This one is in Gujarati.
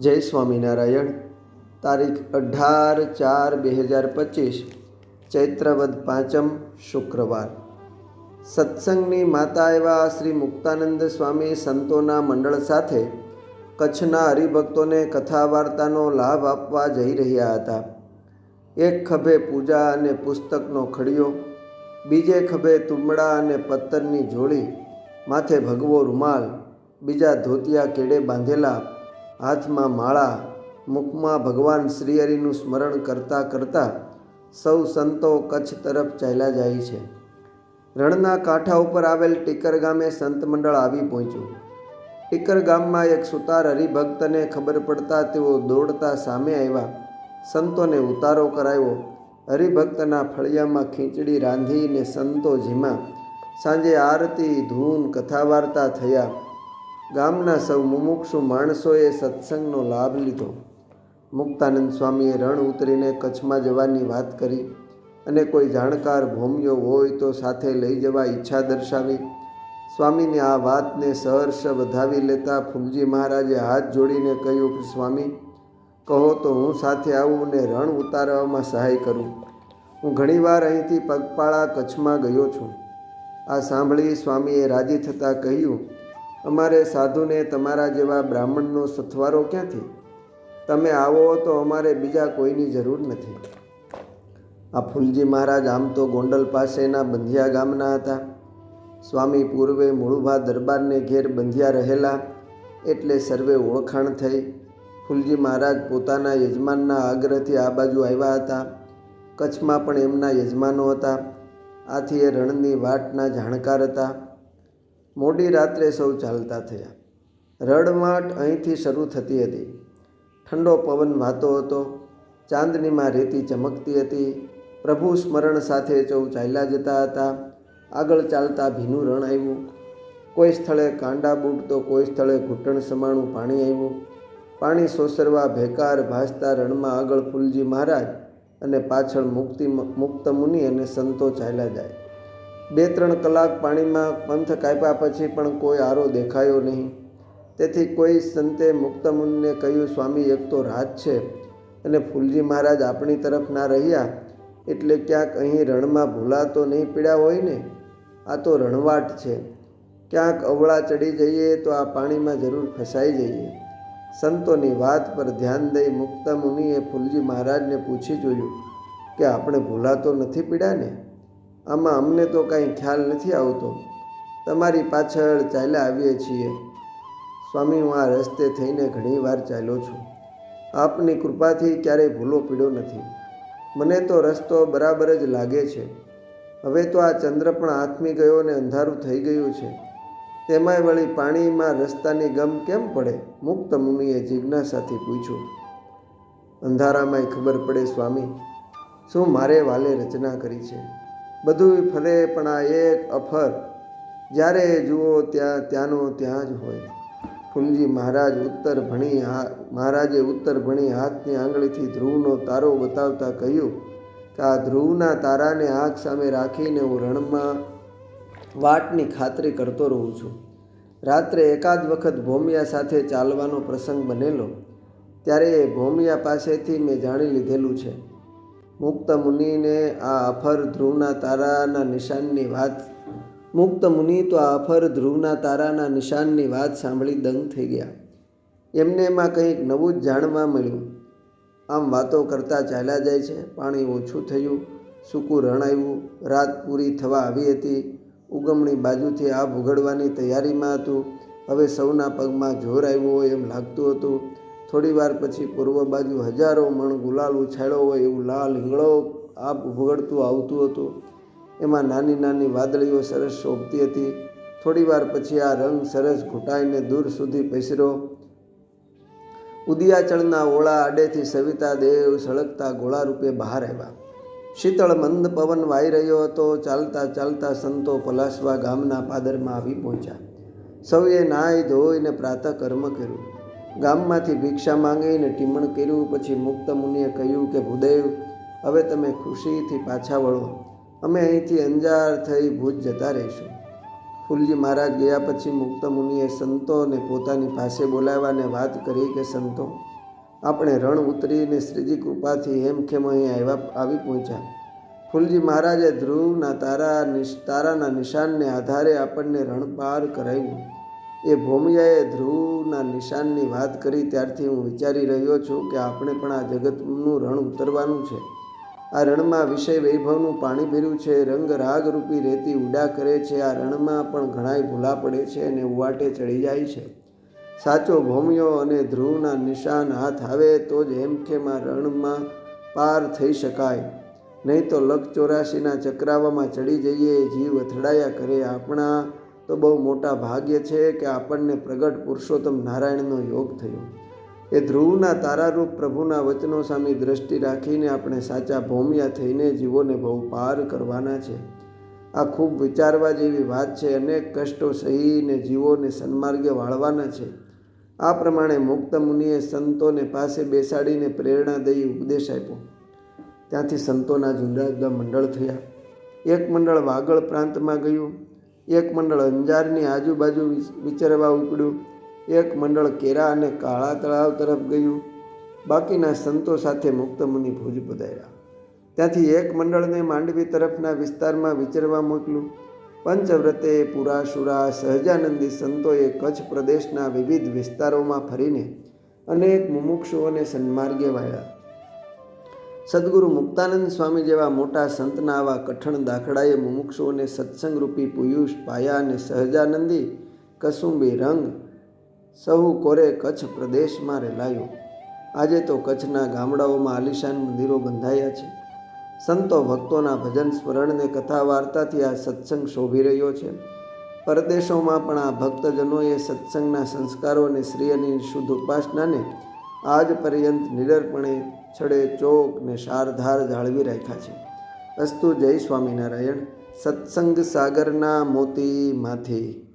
જય સ્વામિનારાયણ. તારીખ અઢાર ચાર બે હજાર પચીસ, ચૈત્રવદ પાંચમ શુક્રવાર. સત્સંગની માતા એવા શ્રી મુક્તાનંદ સ્વામી સંતોના મંડળ સાથે કચ્છના હરિભક્તોને કથા વાર્તાનો લાભ આપવા જઈ રહ્યા હતા. એક ખભે પૂજા અને પુસ્તકનો ખડિયો, બીજે ખભે તુમડા અને પત્તરની જોડી, માથે ભગવો રૂમાલ, બીજા ધોતિયા કેડે બાંધેલા હાથમાં માળા, મુખમાં ભગવાન શ્રીહરિનું સ્મરણ કરતાં કરતાં સૌ સંતો કચ્છ તરફ ચાલ્યા જાય છે. રણના કાંઠા ઉપર આવેલ ટીકર ગામે સંત મંડળ આવી પહોંચ્યું. ટીકર ગામમાં એક સુતાર હરિભક્તને ખબર પડતા તેઓ દોડતા સામે આવ્યા. સંતોને ઉતારો કરાવ્યો હરિભક્તના ફળિયામાં ખીચડી રાંધીને સંતો જીમા સાંજે આરતી, ધૂન કથા વાર્તા થયા. ગામના સૌ મુમુક્ષુ માણસોએ સત્સંગનો લાભ લીધો. મુક્તાનંદ સ્વામીએ રણ ઉતરીને કચ્છમાં જવાની વાત કરી અને કોઈ જાણકાર ભૂમિયો હોય તો સાથે લઈ જવા ઈચ્છા દર્શાવી. સ્વામીને આ વાતને સહર્ષ વધાવી લેતા ફૂલજી મહારાજે હાથ જોડીને કહ્યું કે, સ્વામી, કહો તો હું સાથે આવું ને રણ ઉતારવામાં સહાય કરું. હું ઘણીવાર અહીંથી પગપાળા કચ્છમાં ગયો છું. આ સાંભળી સ્વામીએ રાજી થતાં કહ્યું અમારે સાધુને તમારા જેવા બ્રાહ્મણનો સથવારો ક્યાંથી? તમે આવો તો અમારે બીજા કોઈની જરૂર નથી. આ ફૂલજી મહારાજ આમ તો ગોંડલ પાસેના બંધિયા ગામના હતા. સ્વામી પૂર્વે મૂળભા દરબારને ઘેર બંધિયા રહેલા, એટલે સર્વે ઓળખાણ થઈ. ફૂલજી મહારાજ પોતાના યજમાનના આગ્રહથી આ બાજુ આવ્યા હતા. કચ્છમાં પણ એમના યજમાનો હતા. આથી એ રણની વાટના જાણકાર હતા. મોડી રાત્રે સૌ ચાલતા થયા. રડમાટ અહીંથી શરૂ થતી હતી. ઠંડો પવન વાતો હતો. ચાંદનીમાં રેતી ચમકતી હતી. પ્રભુ સ્મરણ સાથે ચૌ ચાલ્યા જતા હતા. આગળ ચાલતા ભીનું રણ આવ્યું. કોઈ સ્થળે કાંડા બૂટ તો કોઈ સ્થળે ઘૂંટણ સમાણું પાણી આવ્યું. પાણી સોસરવા ભેકાર ભાસતા રણમાં આગળ ફૂલજી મહારાજ અને પાછળ મુક્તિ, મુક્ત મુનિ અને સંતો ચાલ્યા જાય. બે ત્રણ કલાક પાણીમાં પંથ કાપ્યા પછી પણ કોઈ આરો દેખાયો નહીં. તેથી કોઈ સંતે મુક્તમુનને કહ્યું, સ્વામી, એક તો રાત છે અને ફૂલજી મહારાજ આપણી તરફ ના રહ્યા, એટલે ક્યાંક અહીં રણમાં ભૂલા તો નહીં પીડ્યા હોય ને? આ તો રણવાટ છે. ક્યાંક અવળા ચડી જઈએ તો આ પાણીમાં જરૂર ફસાઈ જઈએ. સંતોની વાત પર ધ્યાન દઈ મુક્તમુનિએ ફૂલજી મહારાજને પૂછી જોયું કે, આપણે ભૂલા તો નથી પીડ્યા ને આમાં અમને તો કાંઈ ખ્યાલ નથી આવતો. તમારી પાછળ ચાલ્યા આવીએ છીએ. સ્વામી, હું આ રસ્તે થઈને ઘણી વાર ચાલ્યો છું. આપની કૃપાથી ક્યારેય ભૂલો પીડો નથી. મને તો રસ્તો બરાબર જ લાગે છે. હવે તો આ ચંદ્ર પણ આથમી ગયો ને અંધારું થઈ ગયું છે. તેમાંય વળી પાણીમાં રસ્તાની ગમ કેમ પડે? મુક્ત મુનિએ જિજ્ઞાસાથી પૂછ્યું. અંધારામાંય ખબર પડે સ્વામી, શું મારે વાલે રચના કરી છે? બધું ફરે પણ આ એક અફર. જ્યારે જુઓ ત્યાં, ત્યાંનો ત્યાં જ હોય. ફૂલજી મહારાજ ઉત્તર ભણી હા, મહારાજે ઉત્તર ભણી હાથની આંગળીથી ધ્રુવનો તારો બતાવતા કહ્યું કે આ ધ્રુવના તારાને આંખ સામે રાખીને હું રણમાં વાટની ખાતરી કરતો રહું છું. રાત્રે એકાદ વખત ભોમિયા સાથે ચાલવાનો પ્રસંગ બનેલો. ત્યારે એ ભોમિયા પાસેથી મેં જાણી લીધેલું છે. મુક્ત મુનિને આ અફર ધ્રુવના તારાના નિશાનની વાત મુક્ત મુનિ તો આ અફર ધ્રુવના તારાના નિશાનની વાત સાંભળી દંગ થઈ ગયા. એમને એમાં કંઈક નવું જ જાણવા મળ્યું. આમ વાતો કરતાં ચાલ્યા જાય છે. પાણી ઓછું થયું, સૂકું રણ આવ્યું, રાત પૂરી થવા આવી હતી. ઉગમણી બાજુથી આ ભૂગડવાની તૈયારીમાં હતું. હવે સૌના પગમાં જોર આવ્યો હોય એમ લાગતું હતું. થોડી વાર પછી પૂર્વ બાજુ હજારો મણ ગુલાલ ઉછાળ્યો હોય એવું લાલ હિંગળો આપ ઉભગડતું આવતું હતું. એમાં નાની નાની વાદળીઓ સરસ શોભતી હતી. થોડી વાર પછી આ રંગ સરસ ઘૂંટાઈને દૂર સુધી પેસર્યો ઉદિયાચળના ઓળા આડેથી સવિતા દેવ સળગતા ગોળા રૂપે બહાર આવ્યા. શીતળ મંદ પવન વાઈ રહ્યો હતો. ચાલતા ચાલતા સંતો પલાસવા ગામના પાદરમાં આવી પહોંચ્યા. સૌએ નાહી ધોઈને પ્રાતઃ કર્મ કર્યું. ગામમાંથી ભિક્ષા માંગીને ટીમણ કર્યું, પછી મુક્ત મુનિએ કહ્યું કે, ભૂદેવ, હવે તમે ખુશીથી પાછા વળો. અમે અહીંથી અંજાર થઈ ભૂજ જતા રહીશું. ફૂલજી મહારાજ ગયા પછી મુક્ત મુનિએ સંતોને પોતાની પાસે બોલાવવાને વાત કરી કે, સંતો, આપણે રણ ઉતરીને શ્રીજી કૃપાથી હેમખેમ અહીં આવ્યા, આવી પહોંચ્યા. ફૂલજી મહારાજે ધ્રુવના તારા તારાના નિશાનને આધારે આપણને રણ પાર કરાવ્યું. એ ભૂમિયાએ ધ્રુવના નિશાનની વાત કરી ત્યારથી હું વિચારી રહ્યો છું કે આપણે પણ આ જગતનું રણ ઉતરવાનું છે. આ રણમાં વિષય વૈભવનું પાણી ભર્યું છે, રંગ રાગ રૂપી રેતી ઉડા કરે છે, આ રણમાં પણ ઘણાય ભૂલા પડે છે અને ઉવાટે ચડી જાય છે. સાચો ભૂમિયો અને ધ્રુવના નિશાન હાથ આવે તો જ એમ આ રણમાં પાર થઈ શકાય? નહીં તો લક ચોરાશીના ચક્રાવામાં ચડી જઈએ, જીવ અથડાયા કરે આપણા તો બહુ મોટા ભાગ્ય છે કે આપણને પ્રગટ પુરુષોત્તમ નારાયણનો યોગ થયો. એ ધ્રુવના તારારૂપ પ્રભુના વચનો સામે દ્રષ્ટિ રાખીને આપણે સાચા ભૌમિયા થઈને જીવોને બહુ પાર કરવાના છે. આ ખૂબ વિચારવા જેવી વાત છે, અનેક કષ્ટો સહીને જીવોને સન્માર્ગે વાળવાના છે. આ પ્રમાણે મુક્ત મુનિએ સંતોને પાસે બેસાડીને પ્રેરણા દઈ ઉપદેશ આપ્યો. ત્યાંથી સંતોના જુદા જુદા મંડળ થયા. એક મંડળ વાગળ પ્રાંતમાં ગયું એક મંડળ અંજારની આજુબાજુ વિચ- વિચરવા ઉપડ્યું. એક મંડળ કેરા અને કાળા તળાવ તરફ ગયું. બાકીના સંતો સાથે મુક્તમુનિ ભુજ પધાર્યા. ત્યાંથી એક મંડળને માંડવી તરફના વિસ્તારમાં વિચરવા મોકલ્યું પંચવ્રતે પુરાશુરા, સહજાનંદી સંતોએ કચ્છ પ્રદેશના વિવિધ વિસ્તારોમાં ફરીને અનેક મુમુક્ષુઓને સન્માર્ગે વાળ્યા. સદગુરુ મુક્તાનંદ સ્વામી જેવા મોટા સંતના આવા કઠણ દાખલાએ મુમુક્ષુઓને સત્સંગરૂપી પુયુષ, પાયા અને સહજાનંદી કસુંબી રંગ સહુ કોરે કચ્છ પ્રદેશમાં રેલાયો. આજે તો કચ્છના ગામડાઓમાં આલિશાન મંદિરો બંધાયા છે. સંતો ભક્તોના ભજન સ્મરણને કથા વાર્તાથી આ સત્સંગ શોભી રહ્યો છે. પરદેશોમાં પણ આ ભક્તજનોએ સત્સંગના સંસ્કારો અને શ્રીયની શુદ્ધ ઉપાસનાને આજ પર્યંત નિડરપણે છડે ચોક ને શારધાર જાળવી રાખ્યા છે. અસ્તુ જય સ્વામિનારાયણ. સત્સંગ સાગરના મોતીમાંથી